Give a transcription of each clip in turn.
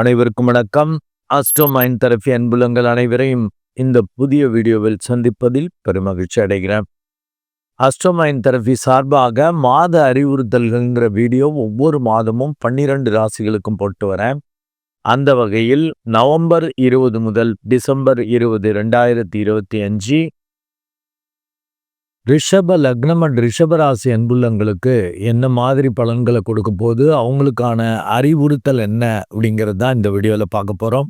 அனைவருக்கும் வணக்கம். Astro mind therapy அன்புலங்கள் அனைவரையும் இந்த புதிய வீடியோவில் சந்திப்பதில் பெருமகிழ்ச்சி அடைகிறேன். ஆஸ்ட்ரோ மைண்ட் தெரபி சார்பாக மாத அறிவுறுத்தல்கள்ங்கிற வீடியோ ஒவ்வொரு மாதமும் பன்னிரண்டு ராசிகளுக்கும் போட்டு வரேன். அந்த வகையில் நவம்பர் இருபது முதல் டிசம்பர் இருபது ரெண்டாயிரத்தி இருபத்தி அஞ்சு ரிஷப லக்னம் அண்ட் ரிஷபராசி அன்புள்ளங்களுக்கு என்ன மாதிரி பலன்களை கொடுக்க போது அவங்களுக்கான அறிவுறுத்தல் என்ன? அப்படிங்கிறது தான் இந்த வீடியோவில் பார்க்க போகிறோம்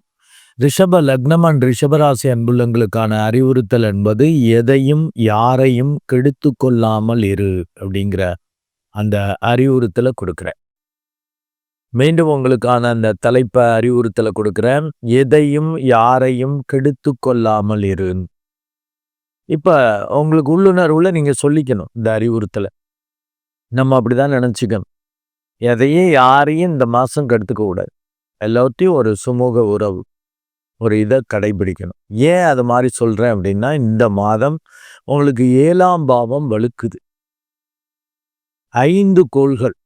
ரிஷப லக்னம் அண்ட் ரிஷபராசி அன்புள்ளங்களுக்கான அறிவுறுத்தல் என்பது எதையும் யாரையும் கெடுத்து கொள்ளாமல் இரு அப்படிங்கிற அந்த அறிவுறுத்தலை கொடுக்குறேன். மீண்டும் உங்களுக்கான அந்த தலைப்பை அறிவுறுத்தலை கொடுக்குறேன். எதையும் யாரையும் கெடுத்து கொள்ளாமல் இரு. இப்போ உங்களுக்கு உள்ளுணர்வில் நீங்கள் சொல்லிக்கணும் இந்த அறிவுறுத்தலை. நம்ம அப்படிதான் நினச்சிக்கணும். எதையும் யாரையும் இந்த மாதம் கெடுத்துக்க கூடாது. எல்லாத்தையும் ஒரு சுமூக உறவு ஒரு இதை கடைபிடிக்கணும். ஏன் அது மாதிரி சொல்கிறேன் அப்படின்னா இந்த மாதம் உங்களுக்கு ஏழாம் பாவம் வலுக்குது. ஐந்து கோள்கள்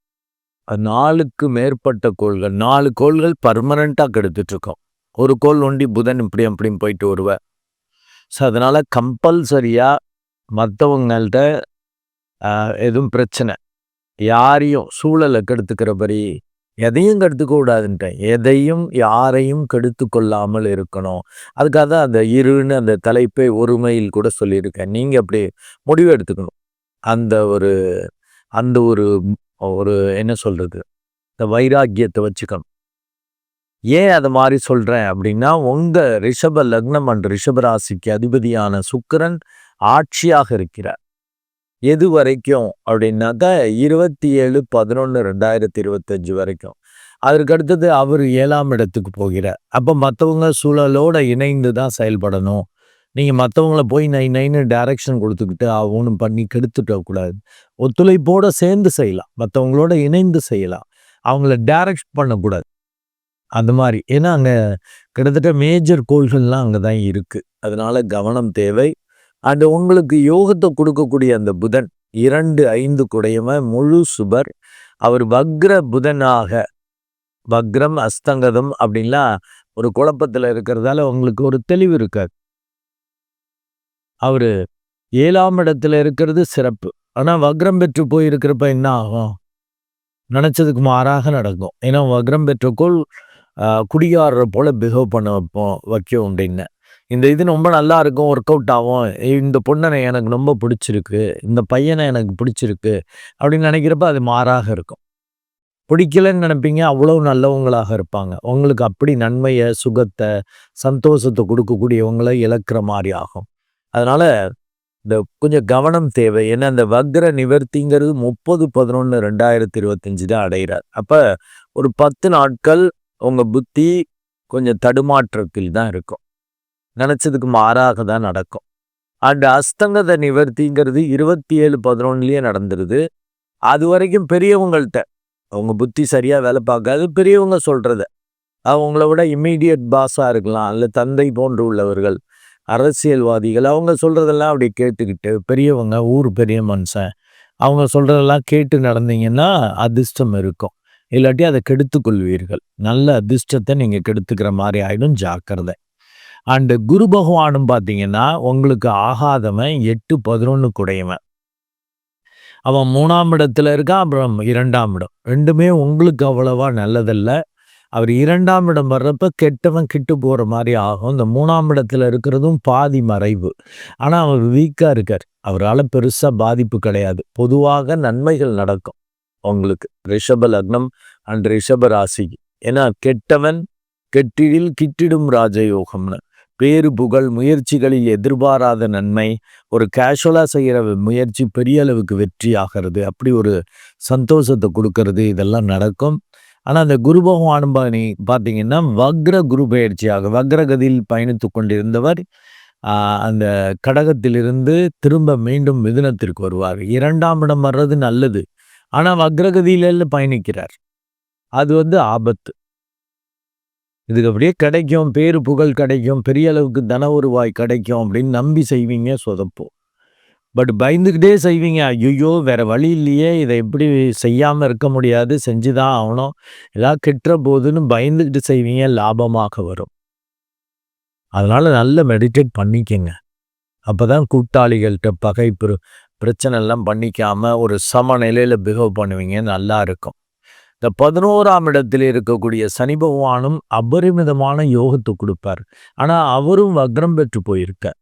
நாலுக்கு மேற்பட்ட கோள்கள் நாலு கோள்கள் பர்மனண்ட்டாக கெடுத்துட்ருக்கோம் ஒரு கோள் ஒண்டி புதன் இப்படி அப்படியும் போயிட்டு வருவேன் ஸோ அதனால் கம்பல்சரியாக மற்றவங்கள்ட்ட எதுவும் பிரச்சனை. யாரையும் சூழலை கெடுத்துக்கிறபடி எதையும் கெடுத்துக்க கூடாதுன்ட்டேன். எதையும் யாரையும் கெடுத்து கொள்ளாமல் இருக்கணும். அதுக்காக தான் அந்த இருன்னு அந்த தலைப்பை ஒருமையில் கூட சொல்லியிருக்கேன். நீங்கள் அப்படி முடிவு எடுத்துக்கணும். அந்த ஒரு அந்த ஒரு ஒரு என்ன சொல்கிறது இந்த வைராக்கியத்தை வச்சுக்கணும். ஏன் அதை மாதிரி சொல்கிறேன் அப்படின்னா உங்கள் ரிஷப லக்னம் அண்ட் ரிஷபராசிக்கு அதிபதியான சுக்கரன் ஆட்சியாக இருக்கிறார். எது வரைக்கும் அப்படின்னாக்கா இருபத்தி ஏழு பதினொன்று ரெண்டாயிரத்தி இருபத்தஞ்சு வரைக்கும். அதற்கு அடுத்தது அவர் ஏழாம் இடத்துக்கு போகிறார். அப்போ மற்றவங்க சூழலோடு இணைந்து தான் செயல்படணும். நீங்கள் மற்றவங்கள போய் நை நைன்னு டைரக்ஷன் கொடுத்துக்கிட்டு அவனும் பண்ணி கெடுத்துட்டக்கூடாது ஒத்துழைப்போடு சேர்ந்து செய்யலாம். மற்றவங்களோட இணைந்து செய்யலாம். அவங்கள டைரக்ட் பண்ணக்கூடாது. அந்த மாதிரி ஏன்னா அங்கே கிட்டத்தட்ட மேஜர் கோள்கள்லாம் அங்கே தான் இருக்குது அதனால கவனம் தேவை. அண்டு உங்களுக்கு யோகத்தை கொடுக்கக்கூடிய அந்த புதன் இரண்டு ஐந்து குடையவன் முழு சுபர். அவர் வக்ர புதனாக வக்ரம் அஸ்தங்கதம் அப்படின்லாம் ஒரு குழப்பத்தில் இருக்கிறதால உங்களுக்கு ஒரு தெளிவு இருக்காது. அவரு ஏழாம் இடத்துல இருக்கிறது சிறப்பு. ஆனால் வக்ரம் பெற்று போயிருக்கிறப்ப என்ன ஆகும்? நினச்சதுக்கு மாறாக நடக்கும். ஏன்னா வக்ரம் பெற்றக்கோள் குடிகாரரை போல் பிஹேவ் பண்ண வைப்போம் வைக்கும் அப்படின்னு இந்த இது ரொம்ப நல்லா இருக்கும் ஒர்க் அவுட் ஆகும். இந்த பொண்ணனை எனக்கு ரொம்ப பிடிச்சிருக்கு இந்த பையனை எனக்கு பிடிச்சிருக்கு அப்படின்னு நினைக்கிறப்ப அது மாறாக இருக்கும். பிடிக்கலன்னு நினைப்பீங்க அவ்வளோ நல்லவங்களாக இருப்பாங்க. உங்களுக்கு அப்படி நன்மையை சுகத்தை சந்தோஷத்தை கொடுக்கக்கூடியவங்களை இழக்கிற மாதிரி ஆகும். அதனால் இந்த கொஞ்சம் கவனம் தேவை. ஏன்னா அந்த வக்ர நிவர்த்திங்கிறது முப்பது பதினொன்று ரெண்டாயிரத்தி இருபத்தஞ்சு தான் அடைகிறார். அப்போ ஒரு பத்து நாட்கள் உங்கள் புத்தி கொஞ்சம் தடுமாற்றத்தில் தான் இருக்கும். நினச்சதுக்கு மாறாக தான் நடக்கும். அண்டு அஸ்தங்கத நிவர்த்திங்கிறது இருபத்தி ஏழு பதினொன்னுலேயே நடந்துருது. அது வரைக்கும் பெரியவங்கள்ட்ட அவங்க புத்தி சரியாக வேலை பார்க்காது பெரியவங்க சொல்கிறத அவங்கள விட இம்மீடியட் பாஸாக இருக்கலாம் இல்லை தந்தை போன்று உள்ளவர்கள் அரசியல்வாதிகள் அவங்க சொல்கிறதெல்லாம் அப்படி கேட்டுக்கிட்டு பெரியவங்க ஊர் பெரிய மனுஷன் அவங்க சொல்கிறதெல்லாம் கேட்டு நடந்தீங்கன்னா அதிர்ஷ்டம் இருக்கும். இல்லாட்டி அதை கெடுத்து கொள்வீர்கள் நல்ல அதிர்ஷ்டத்தை நீங்கள் கெடுத்துக்கிற மாதிரி ஆயிடும் ஜாக்கிரதை. அண்டு குரு பகவானும் பார்த்தீங்கன்னா உங்களுக்கு ஆகாதவன் எட்டு பதினொன்று குடையவன். அவன் மூணாம் இடத்துல இருக்கான் அப்புறம் இரண்டாம் இடம். ரெண்டுமே உங்களுக்கு அவ்வளவா நல்லதில்லை. அவர் இரண்டாம் இடம் வர்றப்ப கெட்டவன் கிட்டு போகிற மாதிரி ஆகும். இந்த மூணாம் இடத்துல இருக்கிறதும் பாதி மறைவு. ஆனால் அவர் வீக்காக இருக்கார். அவரால் பெருசாக பாதிப்பு கிடையாது. பொதுவாக நன்மைகள் நடக்கும். உங்களுக்கு ரிஷப லக்னம் அண்ட் ரிஷப ராசி. ஏன்னா கெட்டவன் கெட்டிடில் கிட்டிடும் ராஜயோகம்னு. பேரு புகழ் முயற்சிகளில் எதிர்பாராத நன்மை. ஒரு கேஷுவலாக செய்கிற முயற்சி பெரிய அளவுக்கு வெற்றி ஆகிறது. அப்படி ஒரு சந்தோஷத்தை கொடுக்கறது. இதெல்லாம் நடக்கும். ஆனால் அந்த குரு பகவான் பாணி பார்த்தீங்கன்னா வக்ர குரு பயிற்சியாக வக்ரகதியில் பயணித்து கொண்டிருந்தவர் அந்த கடகத்திலிருந்து திரும்ப மீண்டும் மிதுனத்திற்கு வருவார். இரண்டாம் இடம் வர்றது நல்லது. ஆனால் வக்ரகதியில பயணிக்கிறார் அது வந்து ஆபத்து இதுக்கு அப்படியே கிடைக்கும் பேரு புகழ் கிடைக்கும் பெரிய அளவுக்கு தன உருவாய் கிடைக்கும் அப்படின்னு நம்பி செய்வீங்க சொதப்போம் பட் பயந்துக்கிட்டே செய்வீங்க. ஐயோ வேற வழி இல்லையே! இதை எப்படி செய்யாம இருக்க முடியாது. செஞ்சு தான் ஆகணும் எல்லாம் கெட்டுற போதுன்னு பயந்துகிட்டு செய்வீங்க. லாபமாக வரும். அதனால நல்ல மெடிடேட் பண்ணிக்கங்க. அப்பதான் கூட்டாளிகள்ட்ட பகை பிர பிரச்சனைலாம் பண்ணிக்காமல் ஒரு சமநிலையில் பிஹேவ் பண்ணுவீங்க. நல்லா இருக்கும். இந்த 11ஆம் இடத்தில் இருக்கக்கூடிய சனி பகவானும் அபரிமிதமான யோகத்தை கொடுப்பார் ஆனால் அவரும் வக்ரம் பெற்று போயிருக்கார்.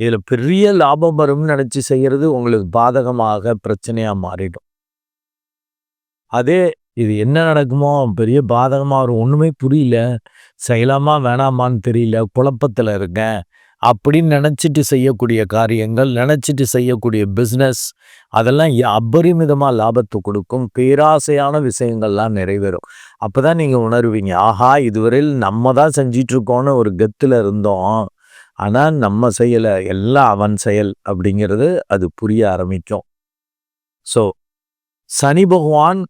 இதில் பெரிய லாபம் வரும்னு நினச்சி செய்கிறது உங்களுக்கு பாதகமாக பிரச்சனையாக மாறிடும். அதே இது என்ன நடக்குமோ பெரிய பாதகமாக வரும். ஒன்றுமே புரியல. செய்யலாமா வேணாமான்னு தெரியல. குழப்பத்தில் இருக்கேன். அப்படின்னு நினச்சிட்டு செய்யக்கூடிய காரியங்கள், நினச்சிட்டு செய்யக்கூடிய பிஸ்னஸ் அதெல்லாம் எ லாபத்தை கொடுக்கும் பேராசையான விஷயங்கள்லாம் நிறைவேறும். அப்பதான் நீங்கள் உணருவீங்க. ஆஹா! இதுவரையில் நம்ம தான் செஞ்சிட்ருக்கோன்னு ஒரு கெத்தில் இருந்தோம். ஆனால் நம்ம செய்யலை எல்லாம் அவன் செயல் அப்படிங்கிறது அது புரிய ஆரம்பிக்கும். ஸோ சனி பகவான்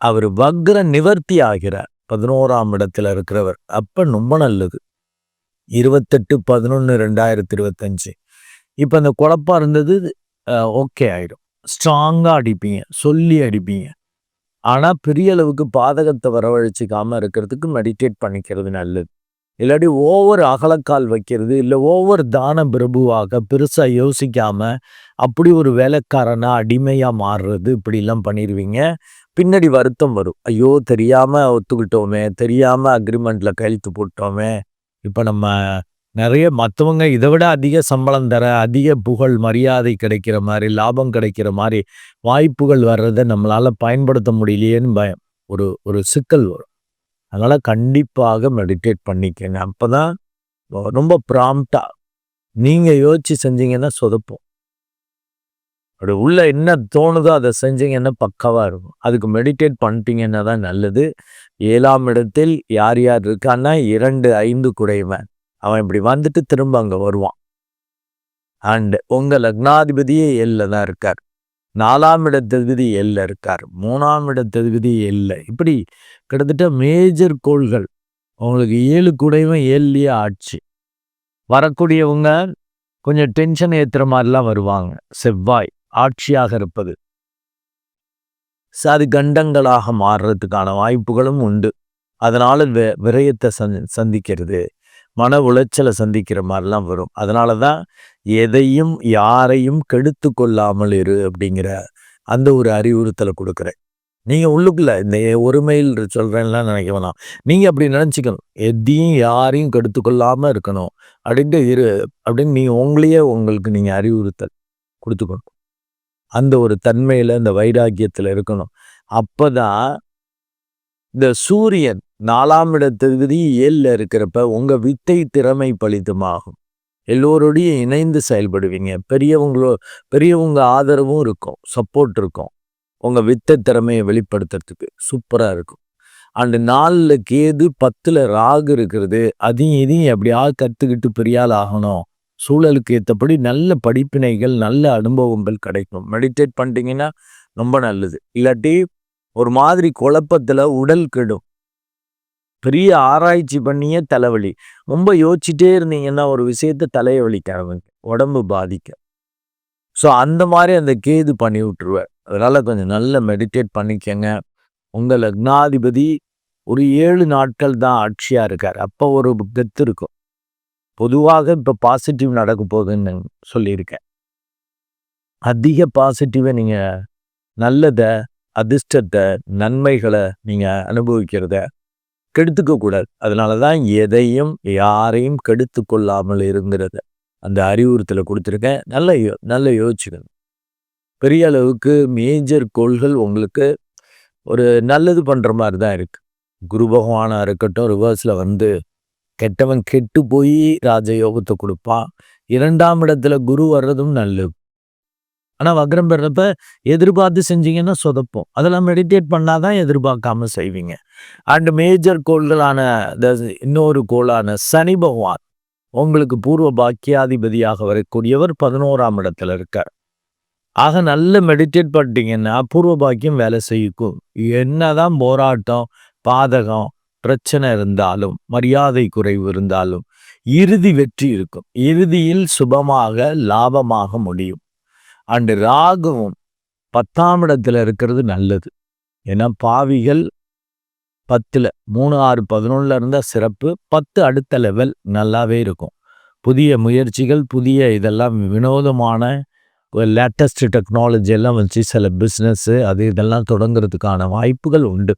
அவர் வக்ர நிவர்த்தி ஆகிறார். 11ஆம் இடத்துல இருக்கிறவர். அப்போ ரொம்ப நல்லது. இருபத்தெட்டு பதினொன்று ரெண்டாயிரத்தி இருபத்தஞ்சி இப்போ அந்த குழப்பம் இருந்தது ஓகே ஆயிடும். ஸ்ட்ராங்காக அடிப்பீங்க. சொல்லி அடிப்பீங்க. ஆனால் பெரிய அளவுக்கு பாதகத்தை வரவழைச்சிக்காமல் இருக்கிறதுக்கு மெடிடேட் பண்ணிக்கிறது நல்லது. இல்லாட்டி ஓவர் அகலக்கால் வைக்கிறது, இல்லை ஓவர் தான பிரபுவாக பெருசாக யோசிக்காம, அப்படி ஒரு வேலைக்காரனாக அடிமையாக மாறுறது இப்படிலாம் பண்ணிடுவீங்க பின்னாடி வருத்தம் வரும். ஐயோ! தெரியாமல் ஒத்துக்கிட்டோமே! தெரியாமல் அக்ரிமெண்ட்டில் கையெழுத்து போட்டோமே! இப்போ நம்ம நிறைய மற்றவங்க இதை விட அதிக சம்பளம் தர, அதிக புகழ், மரியாதை கிடைக்கிற மாதிரி லாபம் கிடைக்கிற மாதிரி வாய்ப்புகள் வர்றதை நம்மளால் பயன்படுத்த முடியலையேன்னு பயம். ஒரு ஒரு சிக்கல் வரும். அதனால் கண்டிப்பாக மெடிடேட் பண்ணிக்கங்க. அப்பதான் ரொம்ப ப்ராம்ப்டாக நீங்கள் யோசித்து செஞ்சீங்கன்னா சொதப்போம் அப்படி உள்ளே என்ன தோணுதோ அதை செஞ்சீங்கன்னா பக்கவாக இருக்கும். அதுக்கு மெடிடேட் பண்ணிட்டீங்கன்னா தான் நல்லது. ஏழாம் இடத்தில் யார் யார் இருக்கான்னா இரண்டு ஐந்து குறைவன் அவன் இப்படி வந்துட்டு திரும்ப அங்கே வருவான். அண்டு உங்கள் லக்னாதிபதியே எல்ல தான் இருக்கார். நாலாம் இடத்ததிபதி எல்ல இருக்கார். மூணாம் இடத்ததிபதி எல்ல இப்படி கிட்டத்தட்ட மேஜர் கோள்கள். உங்களுக்கு 7 குடையவன் 7லயே ஆட்சி. வரக்கூடியவங்க கொஞ்சம் டென்ஷன் ஏற்றுற மாதிரிலாம் வருவாங்க. செவ்வாய் ஆட்சியாக இருப்பது. ச அது கண்டங்களாக மாறுறதுக்கான வாய்ப்புகளும் உண்டு. அதனால் வெ விரயத்தை சந் சந்திக்கிறது. மன உளைச்சலை சந்திக்கிற மாதிரிலாம் வரும். அதனால தான் எதையும், யாரையும் கெடுத்து கொள்ளாமல் இரு அப்படிங்கிற அந்த ஒரு அறிவுறுத்தலை கொடுக்குறேன் நீங்கள் உள்ளுக்குள்ள இந்த ஒருமையில் சொல்கிறேன்லாம் நினைக்க வேணாம். நீங்கள் அப்படி நினச்சிக்கணும் எதையும், யாரையும் கெடுத்து கொள்ளாமல் இருக்கணும். அப்படின்ட்டு இரு அப்படின்னு நீங்கள் உங்களையே உங்களுக்கு நீங்கள் அறிவுறுத்தல் கொடுத்துக்கணும் அந்த ஒரு தன்மையில் இந்த வைராக்கியத்தில் இருக்கணும். அப்போ தான் இந்த சூரியன் நாலாம் இடத்தகுதி ஏழில் இருக்கிறப்ப உங்கள் வித்தை திறமை பலிதமாகும். எல்லோரோடையும் இணைந்து செயல்படுவீங்க. பெரியவங்களோ பெரியவங்க ஆதரவும் இருக்கும். சப்போர்ட் இருக்கும். உங்கள் வித்தை திறமையை வெளிப்படுத்துறதுக்கு. சூப்பராக இருக்கும். அண்டு நாலில் கேது, 10ல ராகு இருக்கிறது. அதையும் இதையும் எப்படியாவது கற்றுக்கிட்டு பெரியால் ஆகணும். சூழலுக்கு ஏற்றபடி நல்ல படிப்பினைகள், நல்ல அனுபவங்கள் கிடைக்கும். மெடிடேட் பண்ணிட்டீங்கன்னா ரொம்ப நல்லது. இல்லாட்டி ஒரு மாதிரி குழப்பத்தில் உடல் கெடும். பெரிய ஆராய்ச்சி பண்ணியே தலைவலி. ரொம்ப யோசிச்சுட்டே இருந்தீங்கன்னா ஒரு விஷயத்த தலைய வலிக்க உடம்பு பாதிக்க ஸோ அந்த மாதிரி அந்த கேது பண்ணி விட்டுருவார். அதனால் கொஞ்சம் நல்லா மெடிடேட் பண்ணிக்கங்க. உங்கள் லக்னாதிபதி ஒரு ஏழு நாட்கள் தான் ஆட்சியாக இருக்கார். அப்போ ஒரு கெத்து இருக்கும். பொதுவாக இப்போ பாசிட்டிவ் நடக்க போகுதுன்னு சொல்லியிருக்கேன். அதிக பாசிட்டிவை நீங்கள் நல்லதை அதிர்ஷ்டத்தை நன்மைகளை நீங்கள் அனுபவிக்கிறத கெடுத்துக்க கூடாது. அதனால தான் எதையும், யாரையும் கெடுத்து கொள்ளாமல் இருங்கிறத அந்த அறிவுறுத்தலை கொடுத்துருக்கேன் நல்ல யோ நல்ல யோசிச்சுக்கணும். பெரிய அளவுக்கு மேஜர் கோள்கள் உங்களுக்கு ஒரு நல்லது பண்ணுற மாதிரி தான் இருக்குது குரு பகவானாக இருக்கட்டும், ரிவர்ஸில் வந்து கெட்டவன் கெட்டு போய் ராஜயோகத்தை கொடுப்பான் இரண்டாம் இடத்துல குரு வர்றதும் நல்லது. ஆனால் வக்ரம் பெறப்ப எதிர்பார்த்து செஞ்சீங்கன்னா சொதப்போம் அதெல்லாம் மெடிடேட் பண்ணாதான் எதிர்பார்க்காம செய்வீங்க. அண்ட் மேஜர் கோள்களான த இன்னொரு கோளான சனி பகவான் உங்களுக்கு பூர்வ பாக்கியாதிபதியாக வரக்கூடியவர் 11ஆம் இடத்துல இருக்கார். ஆக நல்ல மெடிடேட் பண்ணிட்டீங்கன்னா பூர்வ பாக்கியம் வேலை செய்யும். என்னதான் போராட்டம், பாதகம், பிரச்சனை இருந்தாலும், மரியாதை குறைவு இருந்தாலும், இறுதி வெற்றி இருக்கும். இறுதியில் சுபமாக லாபமாக முடியும். அண்டு ராகுவும் பத்தாம் இடத்துல இருக்கிறது நல்லது. ஏன்னா பாவிகள் பத்தில் மூணு ஆறு பதினொன்றில் இருந்தால் சிறப்பு. பத்து அடுத்த லெவல் நல்லாவே இருக்கும். புதிய முயற்சிகள் புதிய இதெல்லாம் வினோதமான லேட்டஸ்ட் டெக்னாலஜி எல்லாம் வச்சு சில பிஸ்னஸ்ஸு அது இதெல்லாம் தொடங்குறதுக்கான வாய்ப்புகள் உண்டு.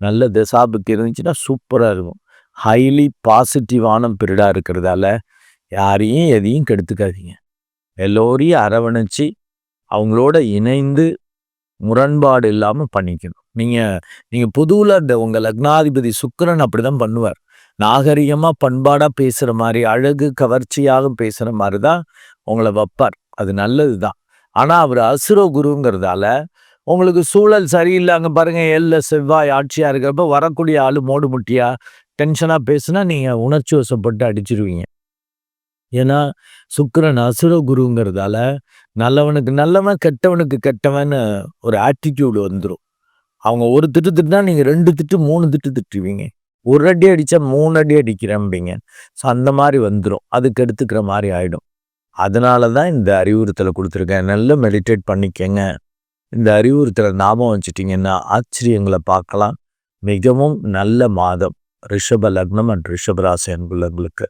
நல்ல திசாபுக்கு இருந்துச்சுன்னா சூப்பராக இருக்கும். ஹைலி பாசிட்டிவான பீரியடாக இருக்கிறதால யாரையும் எதையும் கெடுத்துக்காதீங்க. எல்லோரையும் அரவணைச்சி அவங்களோட இணைந்து முரண்பாடு இல்லாமல் பண்ணிக்கணும். நீங்கள் நீங்கள் புதுவில் அந்த உங்கள் லக்னாதிபதி சுக்கரன் அப்படி தான் பண்ணுவார். நாகரிகமாக பண்பாடாக பேசுகிற மாதிரி அழகு கவர்ச்சியாக பேசுகிற மாதிரி தான் உங்களை வைப்பார். அது நல்லது தான் ஆனால் அவர் அசுர குருங்கிறதால உங்களுக்கு சூழல் சரியில்லை அங்கே பாருங்கள் எல்ல செவ்வாய் ஆட்சியாக இருக்கிறப்ப வரக்கூடிய ஆள் மோடு முட்டியா டென்ஷனாக பேசுனா நீங்கள் உணர்ச்சி வசப்பட்டு அடிச்சிருவீங்க. ஏன்னா சுக்கரன் அசுர குருங்கிறதால நல்லவனுக்கு நல்லவன் கெட்டவனுக்கு கெட்டவன்னு ஒரு ஆட்டிடியூடு வந்துடும் அவங்க ஒரு திட்டு திட்டுனா நீங்கள் ரெண்டு திட்டு மூணு திட்டு திட்டுவீங்க. ஒரு அடி அடித்தா மூணு அடி அடிக்கிறம்பிங்க ஸோ அந்த மாதிரி வந்துடும் அதுக்கு எடுத்துக்கிற மாதிரி ஆகிடும் அதனால தான் இந்த அறிவுறுத்தலை கொடுத்துருக்கேன். நல்லா மெடிடேட் பண்ணிக்கங்க. இந்த அறிவுறுத்தலை ஞாபகம் வச்சுட்டிங்கன்னா ஆச்சரியங்களை பார்க்கலாம். மிகவும் நல்ல மாதம். ரிஷப லக்னம் அண்ட் ரிஷபராசி அன்புள்ளங்களுக்கு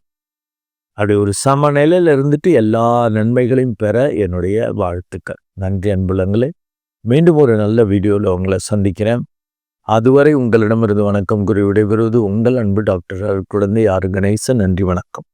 அப்படி ஒரு சமநிலையில் இருந்துட்டு எல்லா நன்மைகளையும் பெற என்னுடைய வாழ்த்துக்கள். நன்றி அன்புள்ளங்களே. மீண்டும் ஒரு நல்ல வீடியோவில் உங்களை சந்திக்கிறேன். அதுவரை உங்களிடமிருந்து வணக்கம் கூறி விடைபெறுவது உங்கள் அன்பு டாக்டர் குழந்தை யாரு கணேசன் நன்றி வணக்கம்.